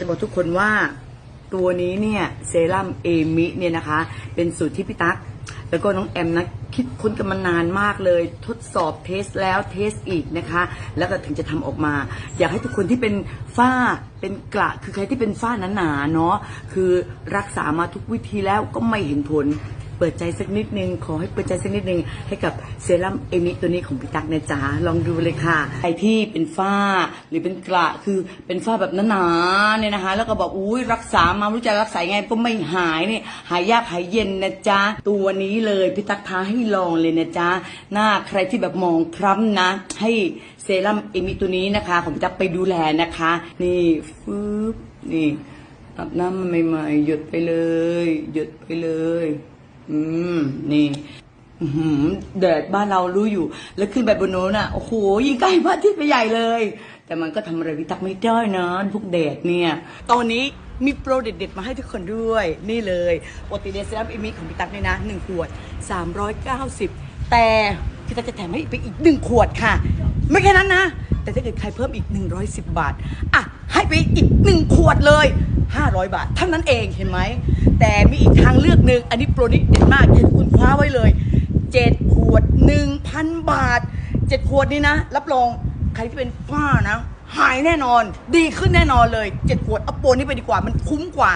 จะบอกทุกคนว่าตัวนี้เนี่ยเซรั่มเอมิเนี่ยนะคะ เป็นสูตรที่พี่ตั๊กแล้วก็น้องแอมนะคิดค้นกันมานานมากเลย ทดสอบเทสแล้วเทสอีกนะคะ แล้วก็ถึงจะทำออกมา อยากให้ทุกคนที่เป็นฝ้าเป็นกระคือใครที่เป็นฝ้าหนาๆเนาะคือรักษามาทุกวิธีแล้วก็ไม่เห็นผล เปิดใจสักนิดนึง ขอให้เปิดใจสักนิดนึง ให้กับเซรั่มเอมิตัวนี้ของพี่ตั๊กนะจ๊ะลองดูเลยค่ะใครที่เป็นฝ้าหรือเป็นกระคือเป็นฝ้าแบบหนาๆเนี่ยนะคะ แล้วก็บอกอุ้ยรักษามาไม่รู้จะรักษาไงก็ไม่หายเนี่ยหายยากหายเย็นนะจ๊ะตัวนี้เลยพี่ตั๊กท้าให้ลองเลยนะจ๊ะหน้าใครที่แบบมองคล้ำนะ ให้เซรั่มเอมิตัวนี้นะคะของพี่ตั๊กไปดูแลนะคะ นี่ฟืบนี่อาบน้ำใหม่ๆหยดไปเลย หยดไปเลย อืม นี่อื้อหือแดดบ้านเรารู้อยู่ แล้วขึ้นไปบนโน้นอะ โอ้โหยิ่งใกล้พระอาทิตย์ไปใหญ่เลย แต่มันก็ทำอะไรวิตักไม่ได้นะพวกแดดเนี่ย ตอนนี้มีโปรเด็ดๆมาให้ทุกคนด้วย นี่เลยโอติเดซรัมอิมิของพี่ตักเนี่ยนะหนึ่งขวด 390 แต่พี่ตักจะแถมให้ไปอีกหนึ่งขวดค่ะ ไม่แค่นั้นนะ แต่ถ้าเกิดใครเพิ่มอีก 110 บาท อะ ให้ไปอีกหนึ่งขวดเลย 500 บาทเท่านั้นเองเห็นไหม แต่มีอีกทางเลือกหนึ่งอันนี้โปรนี้เด็ดมากคุณคว้าไว้เลย 7 ขวด 1,000 บาท 7 ขวดนี่นะ รับรองใครที่เป็นฝ้านะ หายแน่นอน ดีขึ้นแน่นอนเลย 7 ขวดเอาโปรนี้ไปดีกว่ามันคุ้มกว่า